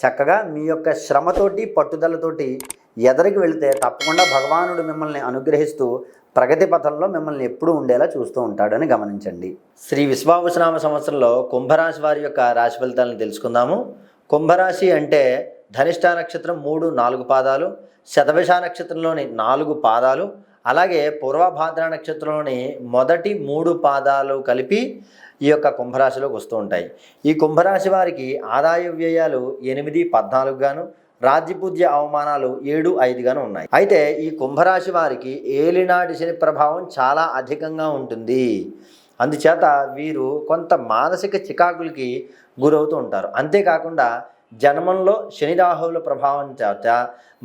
చక్కగా మీ యొక్క శ్రమతోటి పట్టుదలతోటి ఎదరికి వెళితే తప్పకుండా భగవానుడు మిమ్మల్ని అనుగ్రహిస్తూ ప్రగతి పథంలో మిమ్మల్ని ఎప్పుడూ ఉండేలా చూస్తూ ఉంటాడని గమనించండి. శ్రీ విశ్వావసనామ సంవత్సరంలో కుంభరాశి వారి యొక్క రాశి ఫలితాలను తెలుసుకుందాము. కుంభరాశి అంటే ధనిష్ట నక్షత్రం మూడు నాలుగు పాదాలు శతవిష నక్షత్రంలోని నాలుగు పాదాలు అలాగే పూర్వభాద్ర నక్షత్రంలోని మొదటి మూడు పాదాలు కలిపి ఈ యొక్క కుంభరాశిలోకి వస్తూ ఉంటాయి. ఈ కుంభరాశి వారికి ఆదాయ వ్యయాలు ఎనిమిది పద్నాలుగు గాను రాజ్యపూజ్య అవమానాలు ఏడు ఐదుగాను ఉన్నాయి. అయితే ఈ కుంభరాశి వారికి ఏలినాటి శని ప్రభావం చాలా అధికంగా ఉంటుంది. అందుచేత వీరు కొంత మానసిక చికాకులకి గురవుతూ ఉంటారు. అంతేకాకుండా జన్మంలో శని రాహువుల ప్రభావం చేత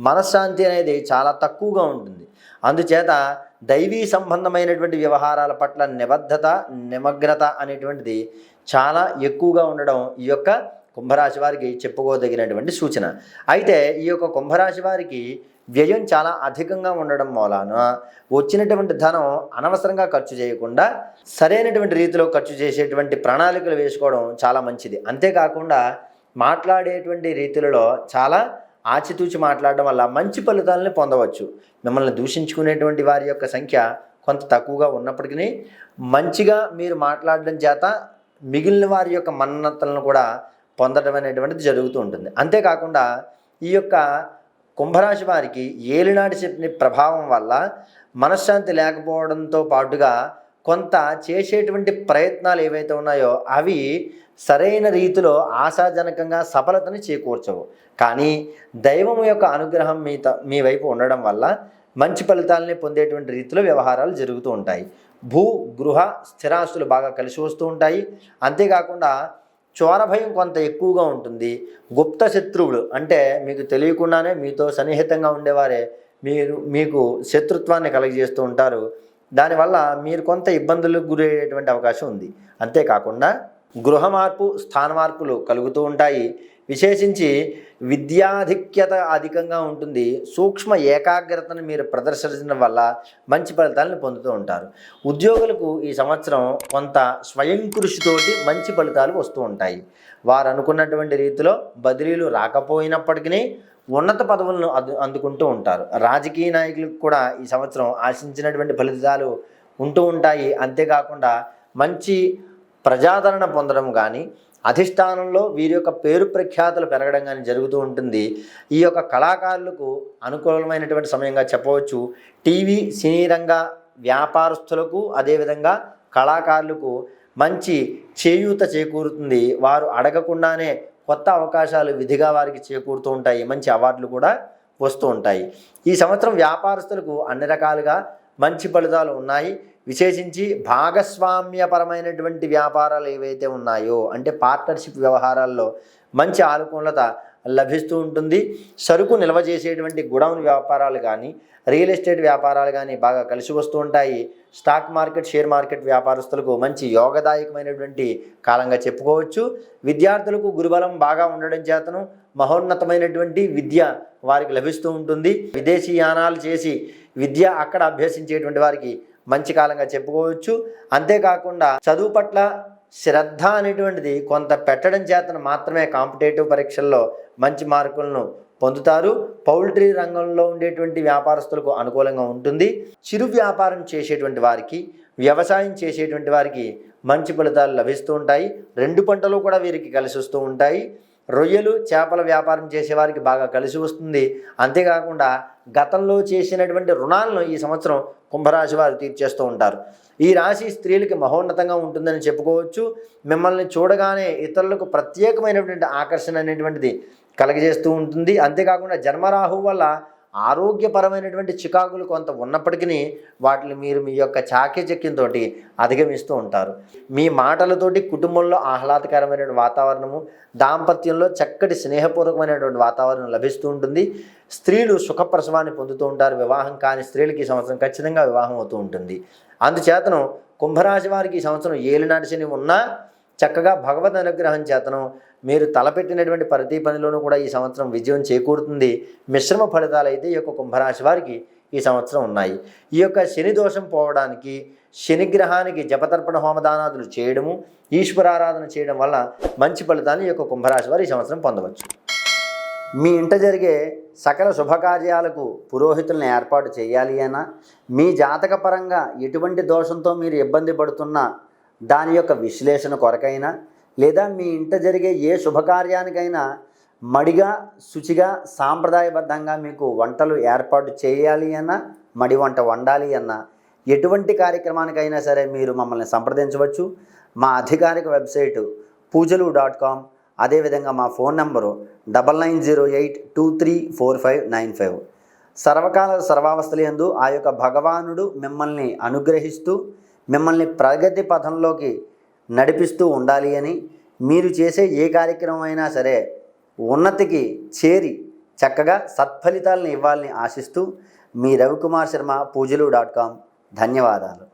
మనశ్శాంతి అనేది చాలా తక్కువగా ఉంటుంది. అందుచేత దైవీ సంబంధమైనటువంటి వ్యవహారాల పట్ల నిబద్ధత నిమగ్నత అనేటువంటిది చాలా ఎక్కువగా ఉండడం ఈ యొక్క కుంభరాశి వారికి చెప్పుకోదగినటువంటి సూచన. అయితే ఈ యొక్క కుంభరాశి వారికి వ్యయం చాలా అధికంగా ఉండడం మూలాన వచ్చినటువంటి ధనం అనవసరంగా ఖర్చు చేయకుండా సరైనటువంటి రీతిలో ఖర్చు చేసేటువంటి ప్రణాళికలు వేసుకోవడం చాలా మంచిది. అంతేకాకుండా మాట్లాడేటువంటి రీతులలో చాలా ఆచితూచి మాట్లాడడం వల్ల మంచి ఫలితాలని పొందవచ్చు. మిమ్మల్ని దూషించుకునేటువంటి వారి యొక్క సంఖ్య కొంత తక్కువగా ఉన్నప్పటికీ మంచిగా మీరు మాట్లాడడం చేత మిగిలిన వారి యొక్క మన్నతలను కూడా పొందడం అనేటువంటిది జరుగుతూ ఉంటుంది. అంతేకాకుండా ఈ యొక్క కుంభరాశి వారికి ఏలినాటి చెప్పిన ప్రభావం వల్ల మనశ్శాంతి లేకపోవడంతో పాటుగా కొంత చేసేటువంటి ప్రయత్నాలు ఏవైతే ఉన్నాయో అవి సరైన రీతిలో ఆశాజనకంగా సఫలతని చేకూర్చవు. కానీ దైవం యొక్క అనుగ్రహం మీ త మీ వైపు ఉండడం వల్ల మంచి ఫలితాలని పొందేటువంటి రీతిలో వ్యవహారాలు జరుగుతూ ఉంటాయి. భూ గృహ స్థిరాస్తులు బాగా కలిసి వస్తూ ఉంటాయి. అంతేకాకుండా చోర భయం కొంత ఎక్కువగా ఉంటుంది. గుప్త శత్రువులు అంటే మీకు తెలియకుండానే మీతో సన్నిహితంగా ఉండేవారే. మీరు మీకు శత్రుత్వాన్ని కలగజేస్తూ ఉంటారు. దానివల్ల మీరు కొంత ఇబ్బందులకు గురయ్యేటువంటి అవకాశం ఉంది. అంతేకాకుండా గృహ మార్పు స్థాన మార్పులు కలుగుతూ ఉంటాయి. విశేషించి విద్యాధిక్యత అధికంగా ఉంటుంది. సూక్ష్మ ఏకాగ్రతను మీరు ప్రదర్శించడం వల్ల మంచి ఫలితాలను పొందుతూ ఉంటారు. ఉద్యోగులకు ఈ సంవత్సరం కొంత స్వయం కృషితోటి మంచి ఫలితాలు వస్తూ ఉంటాయి. వారు అనుకున్నటువంటి రీతిలో బదిలీలు రాకపోయినప్పటికీ ఉన్నత పదవులను అందు అందుకుంటూ ఉంటారు. రాజకీయ నాయకులకు కూడా ఈ సంవత్సరం ఆశించినటువంటి ఫలితాలు ఉంటూ ఉంటాయి. అంతేకాకుండా మంచి ప్రజాదరణ పొందడం కానీ అధిష్టానంలో వీరి యొక్క పేరు ప్రఖ్యాతులు పెరగడం కానీ జరుగుతూ ఉంటుంది. ఈ యొక్క కళాకారులకు అనుకూలమైనటువంటి సమయంగా చెప్పవచ్చు. టీవీ సినీ రంగ వ్యాపారస్తులకు అదేవిధంగా కళాకారులకు మంచి చేయూత చేకూరుతుంది. వారు అడగకుండానే కొత్త అవకాశాలు విధిగా వారికి చేకూరుతూ ఉంటాయి. మంచి అవార్డులు కూడా వస్తూ ఉంటాయి. ఈ సంవత్సరం వ్యాపారస్తులకు అన్ని రకాలుగా మంచి ఫలితాలు ఉన్నాయి. విశేషించి భాగస్వామ్యపరమైనటువంటి వ్యాపారాలు ఏవైతే ఉన్నాయో అంటే పార్ట్నర్షిప్ వ్యవహారాల్లో మంచి ఆనుకూలత లభిస్తూ ఉంటుంది. సరుకు నిల్వ చేసేటువంటి గుడౌన్ వ్యాపారాలు కానీ రియల్ ఎస్టేట్ వ్యాపారాలు కానీ బాగా కలిసి వస్తూ ఉంటాయి. స్టాక్ మార్కెట్ షేర్ మార్కెట్ వ్యాపారస్తులకు మంచి యోగదాయకమైనటువంటి కాలంగా చెప్పుకోవచ్చు. విద్యార్థులకు గురుబలం బాగా ఉండడం చేతను మహోన్నతమైనటువంటి విద్య వారికి లభిస్తూ ఉంటుంది. విదేశీ యానాలు చేసి విద్య అక్కడ అభ్యసించేటువంటి వారికి మంచి కాలంగా చెప్పుకోవచ్చు. అంతేకాకుండా చదువు పట్ల శ్రద్ధ అనేటువంటిది కొంత పెట్టడం చేతను మాత్రమే కాంపిటేటివ్ పరీక్షల్లో మంచి మార్కులను పొందుతారు. పౌల్ట్రీ రంగంలో ఉండేటువంటి వ్యాపారస్తులకు అనుకూలంగా ఉంటుంది. చిరు వ్యాపారం చేసేటువంటి వారికి వ్యవసాయం చేసేటువంటి వారికి మంచి ఫలితాలు లభిస్తూ ఉంటాయి. రెండు పంటలు కూడా వీరికి కలిసి వస్తూ ఉంటాయి. రొయ్యలు చేపల వ్యాపారం చేసేవారికి బాగా కలిసి వస్తుంది. అంతేకాకుండా గతంలో చేసినటువంటి రుణాలను ఈ సంవత్సరం కుంభరాశి వారు తీర్చేస్తూ ఉంటారు. ఈ రాశి స్త్రీలకి మహోన్నతంగా ఉంటుందని చెప్పుకోవచ్చు. మిమ్మల్ని చూడగానే ఇతరులకు ప్రత్యేకమైనటువంటి ఆకర్షణ అనేటువంటిది కలగజేస్తూ ఉంటుంది. అంతేకాకుండా జన్మరాహు వల్ల ఆరోగ్యపరమైనటువంటి చికాకులు కొంత ఉన్నప్పటికీ వాటిని మీరు మీ యొక్క చాకచక్యంతో అధిగమిస్తూ ఉంటారు. మీ మాటలతోటి కుటుంబంలో ఆహ్లాదకరమైనటువంటి వాతావరణము దాంపత్యంలో చక్కటి స్నేహపూర్వకమైనటువంటి వాతావరణం లభిస్తూ ఉంటుంది. స్త్రీలు సుఖప్రసవాన్ని పొందుతూ ఉంటారు. వివాహం కాని స్త్రీలకి ఈ సంవత్సరం ఖచ్చితంగా వివాహం అవుతూ ఉంటుంది. అందుచేతను కుంభరాశి వారికి ఈ సంవత్సరం ఏలినాటి శని ఉన్నా చక్కగా భగవద్ అనుగ్రహం చేతను మీరు తలపెట్టినటువంటి ప్రతి పనిలోనూ కూడా ఈ సంవత్సరం విజయం చేకూరుతుంది. మిశ్రమ ఫలితాలు అయితే ఈ యొక్క కుంభరాశి వారికి ఈ సంవత్సరం ఉన్నాయి. ఈ యొక్క శని దోషం పోవడానికి శనిగ్రహానికి జపతర్పణ హోమదానాదులు చేయడము ఈశ్వరారాధన చేయడం వల్ల మంచి ఫలితాన్ని ఈ యొక్క కుంభరాశి వారు ఈ సంవత్సరం పొందవచ్చు. మీ ఇంట జరిగే సకల శుభకార్యాలకు పురోహితులను ఏర్పాటు చేయాలి అయినా మీ జాతకపరంగా ఎటువంటి దోషంతో మీరు ఇబ్బంది పడుతున్నా దాని యొక్క విశ్లేషణ కొరకైనా లేదా మీ ఇంట జరిగే ఏ శుభకార్యానికైనా మడిగా శుచిగా సాంప్రదాయబద్ధంగా మీకు వంటలు ఏర్పాటు చేయాలి అన్నా మడి వంట వండాలి అన్నా ఎటువంటి కార్యక్రమానికైనా సరే మీరు మమ్మల్ని సంప్రదించవచ్చు. మా అధికారిక వెబ్సైటు పూజలు డాట్ కామ్ అదేవిధంగా మా phone number double nine zero eight two three four five nine five. సర్వకాల సర్వావస్థలందు యందు ఆ యొక్క భగవానుడు మిమ్మల్ని అనుగ్రహిస్తూ మిమ్మల్ని ప్రగతి పథంలోకి నడిపిస్తూ ఉండాలి అని మీరు చేసే ఏ కార్యక్రమం అయినా సరే ఉన్నతికి చేరి చక్కగా సత్ఫలితాలను ఇవ్వాలని ఆశిస్తూ మీ రవికుమార్ శర్మ పూజలు డాట్ కామ్. ధన్యవాదాలు.